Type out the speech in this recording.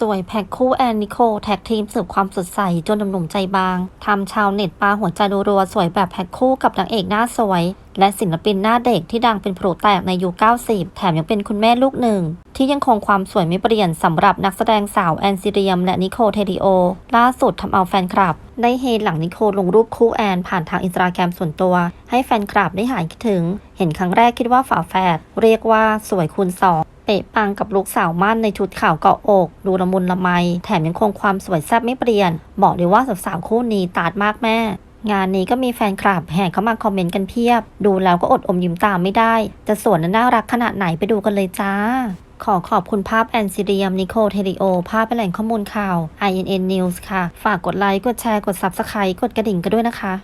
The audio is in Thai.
สวยแพ็คคู่แอนนิโคแท็กทีมสิร์ฟความสดใส จนหนุ่มๆใจบางทำชาวเน็ตปาหัวใจรัวๆสวยแบบแพ็คคู่กับนางเอกหน้าสวย และศิลปินหน้าเด็กที่ดังเป็นโปรแตกในยุค 90 แถมยังเป็นคุณแม่ลูกหนึ่ง ที่ยังคงความสวยไม่เปลี่ยนสำหรับนักแสดงสาวแอนซิเรียม และนิโคเทดิโอ ล่าสุดทำเอาแฟนคลับ ได้เฮหลังนิโคลงรูปคู่แอนผ่านทางอินสตาแกรมส่วนตัว ให้แฟนคลับได้หายคิดถึง เห็นครั้งแรกคิดว่าฝาแฝดเรียกว่าสวยคูณสอง เปะปังกับลูกสาวมั่นในชุดขาวเกาะอกดูละมุนละไม แถมยังคงความสวยแซ่บไม่เปลี่ยน บอกเลยว่าสาวๆคู่นี้ตาดมากแม่ งานนี้ก็มีแฟนคลับแห่เข้ามาคอมเมนต์กันเพียบ ดูแล้วก็อดอมยิ้มตามไม่ได้ จะสวยน่ารักขนาดไหนไปดูกันเลยจ้าขอขอบคุณภาพแอนซิเรียมนิโคเทริโอ ภาพเป็นแหล่งข้อมูลข่าว INN News ค่ะ ฝากกดไลค์ กดแชร์ กด Subscribe กดกระดิ่งกันด้วยนะคะ